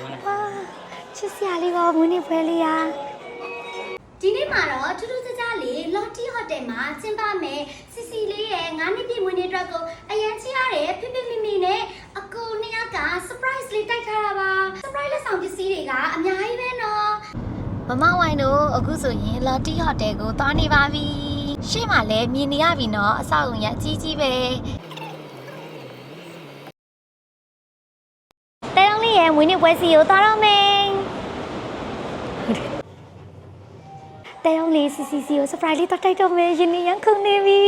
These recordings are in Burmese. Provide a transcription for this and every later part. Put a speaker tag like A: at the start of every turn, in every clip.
A: ဝါချစ်စရာလေးကောမွေးနေ့ပွဲလေးရာ
B: ဒီနေ့မှာတော့ထူးထူးခြားခြားလေး Lotte Hotel မှာကျင်းပမယ်စီစီလေးရဲ့9နှစ်ပြည့်မွေးနေ့အတွက်ကိုအရန်ချီရတဲ့ဖိဖိမိမိနဲ့အကူနှစ်ယောက်က surprise လေးတိုက်ထားတာပါ surprise လက်ဆောင်ပစ္စည်းတွေကအများကြီးပဲနော်
A: မမဝိုင်းတို့အခုဆိုရင် Lotte Hotel ကိုသွားနေပါပြီရှေ့မှာလည်းမြင်နေရပြီနော်အဆောက်အဦရအကြီးကြီးပဲ ရဲ့မွေးနေ့ပွဲစီကိုသွားတော့မယ်တဲတောင်လေးစီစီစီကို surprise လေးသွားတိုက်တော့မယ်ရင်နေရန်ခုန်နေပြီ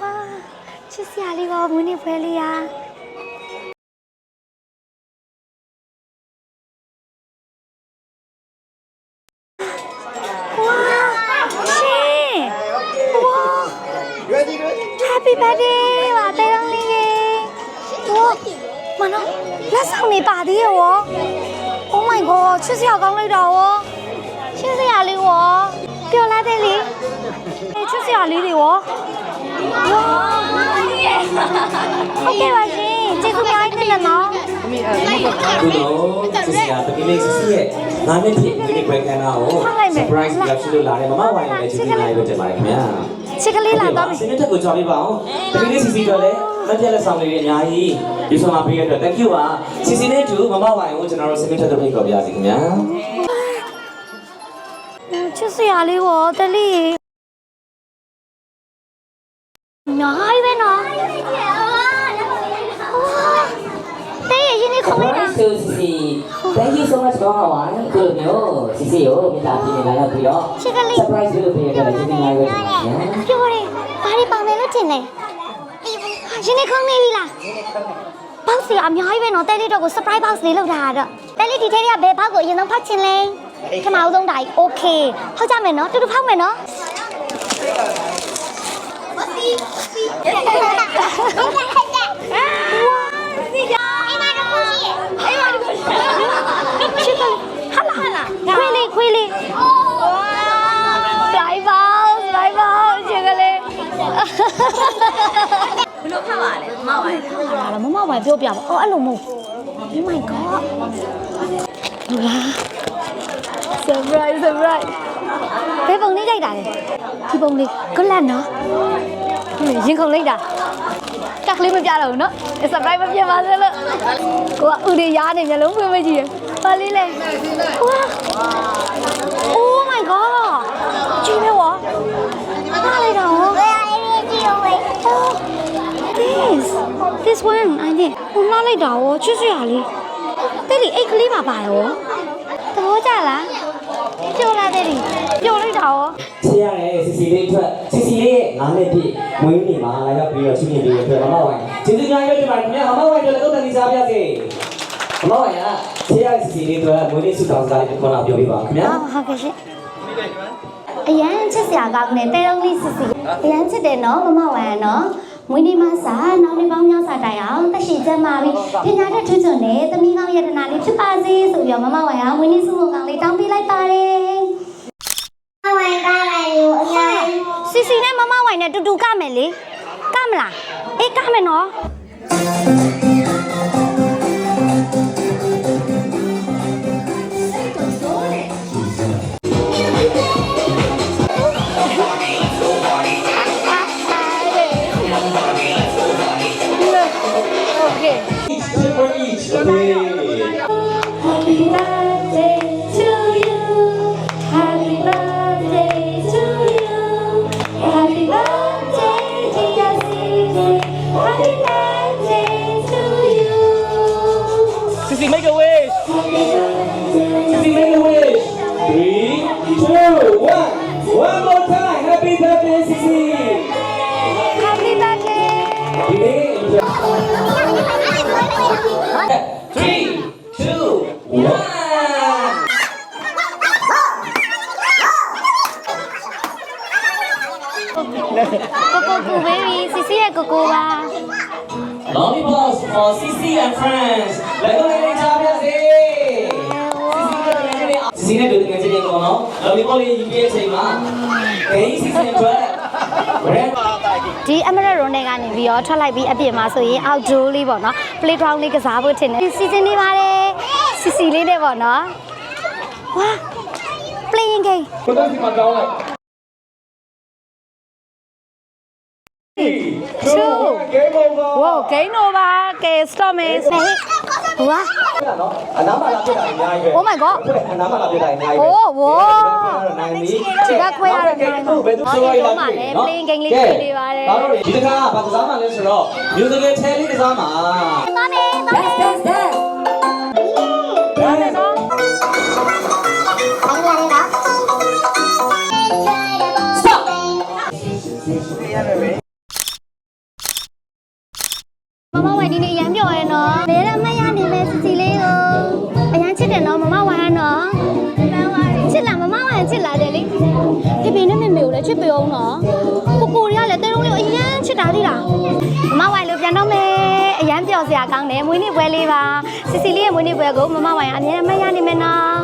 A: ဝါချစ်စရာလေးကောမွေးနေ့ပွဲလေးရာ哇，ရှင်ဝါ
C: Ready, ready.
A: Happy birthday ပါတဲတောင်လေးရေဝါမနောလက်ဆောင်နေပါသေးရဲ့ဝါ Oh my god ချစ်စရာကောင်းလိုက်တာဝါချစ်စရာလေးဝါပျော်လာတဲ့လေအေးချစ်စရာလေးတွေဝါဝါဟုတ်ကဲ့ပါရှင်ကျေးဇူးများတင်တယ်နော်
C: ခုတော့စစ်စရာတကယ်လေးစစ်စီရဲ့ငါးနှစ်ပြည့်ဒီနေ့ပွဲခန်းတော့ surprise ပြရှိလို့လာတယ်မမဝိုင်းလည်းကျေးဇူးများလို့တင်ပါတယ်ခင်ဗျာ
A: ချစ်ကလေးလာသွားပြီ
C: စနေတက်ကိုကြော်ပြပါအောင်တကယ်လေးစီစီတော့လေမပြတ်လက်ဆောင်လေးတွေအများကြီးဒီဆောင်လာပေးရတဲ့ thank you ပါစီစီနဲ့တူမမဝိုင်းကိုကျွန်တော်တို့စနေတက်တော့ဖိတ်ခေါ်ပြရစီခင်ဗျာ
A: ချစ်စရာလေးဝါတလေးရေညားပဲနော်တဲရရင်နေခေါ်လိုက်တာ
D: So Sisi, thank you so much ကောင်းပါပါခုလိုမျိုး Sisi ကိုမေတ္တာပြနေလာရောက်ပြီးတော့
A: ချစ်ကလေး
D: surprise လုပ်ပေးရတဲ့ကျေးဇူးများပဲတင်ပါတယ်ဗျာ
A: ပြောတယ်ဘာတွေပါမယ်လို့ထင်လဲရင်နေခေါင်းနေလीလားဘောက်စီအများကြီးပဲနော်တဲလေးတော့ကို surprise box လေးလုပ်ထားတာတော့တဲလေးဒီထဲတွေကဘယ်ဘောက်ကိုအရင်ဆုံးဖတ်ချင်လဲခမအောင်ဆုံးတာကြီး okay ဖောက်ကြမယ်နော်တူတူဖောက်မယ်နော်ချ
E: ဘလို့ဖတ်ပါလဲမမပါလေ
A: ဟာလာမမဘာပြောပြပါအော်အဲ့လိုမဟုတ် Oh my god ဟုတ်လား surprise surprise ဘယ်ပုံလေးကြိုက်တာလဲဒီပုံလေး good luck နော်ဟိုရင်ခုန်လိုက်တာတက်ကလေးမပြတော့ဘူးနော် surprise မပြပါစေလို့ကိုကဥတွေရားနေမျက်လုံးဖွင့်မကြည့်ရပါလေးလေဝါ Oh think ဟိုနှောက်လိုက်တာရောချစ်စရာလေးတဲ့ဒီအိတ်ကလေးပါပါရောသဘောကျလားပြောလာတဲ့ဒီပြောလိုက်တာရော
C: ချစ်ရတဲ့စီစီလေးအတွက်စီစီလေးရဲ့ငါးနှစ်ပြည့်မွေးနေ့မှာလာရောက်ပြီးတော့ချစ်မြင်ပေးရတဲ့မမဝိုင်းကျေးဇူးများတင်ပါတယ်ခင်ဗျာမမဝိုင်းတို့လည်းတော့တန်စားပြစေမမဝိုင်းကချစ်ရတဲ့စီစီလေးအတွက်မွေးနေ့ဆုတောင်းစားလေးတစ်ခုလောက်ပြောပြပါခင်ဗျာ
A: အော်ဟုတ်ကဲ့ရှင်အရန်ချစ်စရာကောင်းတယ်တဲလုံးလေးစစ်စစ်အရန်ချစ်တယ်နော်မမဝိုင်ကနော် မွေးနေ့မစားနောက်နေ့ပေါင်းများစားတိုင်အောင်တက်ရှိကျမ်းပါပြီပညာတတ်ထွန်းချွန်တဲ့သမီးကောင်းယတနာလေးဖြစ်ပါစေဆိုပြီးတော့မမဝိုင်ကမွေးနေ့ဆုမကောင်းလေးတောင်းပေးလိုက်ပါတယ်စီစီနဲ့မမဝိုင်နဲ့တူတူကမယ်လေကမလားအေးကမယ်နော် Happy birthday to you. Happy birthday to you. Happy birthday, dear Sisi. Happy birthday to you.
C: Sisi make a wish Sisi make a wish three two one one more time happy birthday Sisi three two one
A: ကိုကိုကို baby Sisi ရဲ့ကိုကိုပါ
C: Lollipops for Sisi and friends လက်ကိုလေးလေးချပါစေ Sisi နဲ့တူတကယ်ချင်းကောင်းတော့ Lollipop လေးယူပြတဲ့အချိန်မှာဂိမ်း Sisi အတွက်ရဲ
A: ဒီ Emerald Road နဲ့ကနေပြီးတော့ထွက်လိုက်ပြီးအပြင်မှာဆိုရင် outdoor လေးပေါ့နော် playground လေးကစားဖို့ထင်တယ်စီစဉ်နေပါတယ်စီစီလေးနဲ့ပေါ့နော်ဝါ playing game
C: ဘယ်တော့ဒီမှာကောင်းလိုက်
A: two
C: game over
A: wow game over okay stop me ဝါ
C: နော်အနားမှာလာပြတာအများကြီးပဲ
A: Oh my god
C: အနားမှာလာပြတာအများကြီးပဲ
A: Oh, wow.
C: နိုင်ပြီ
A: ဒီကခွဲရတော့နိုင်ပါ
C: ဘယ်သူဆိုရ
A: ဟုတ်ပါလေ playing game လေးကြည့်နေပါတယ်
C: ဒါတော့ဒီတကားကဘာကစားမှလဲဆိုတော့ musical chair လေးကစားမှာ
A: သွားမယ်သွား မမဝိုင်ဒီနေ့ရမ်းပြော်ရဲနော်လဲရမရနေမယ်စီစီလေးကိုအရန်ချစ်တယ်နော်မမဝိုင်ဟန်နော်ချစ်လားမမဝိုင်ချစ်လားတယ်လေဖေဖေနဲ့မေမေကိုလည်းချစ်ပေးအောင်နော်ကိုကိုရီကလည်းတဲတုံးလေးကိုအရန်ချစ်တာတိလားမမဝိုင်လို့ပြန်တော့မယ်အရန်ပျော်စရာကောင်းတယ်မွေးနေ့ပွဲလေးပါစီစီလေးရဲ့မွေးနေ့ပွဲကိုမမဝိုင်အမြဲတမ်းမရနေမယ်နော်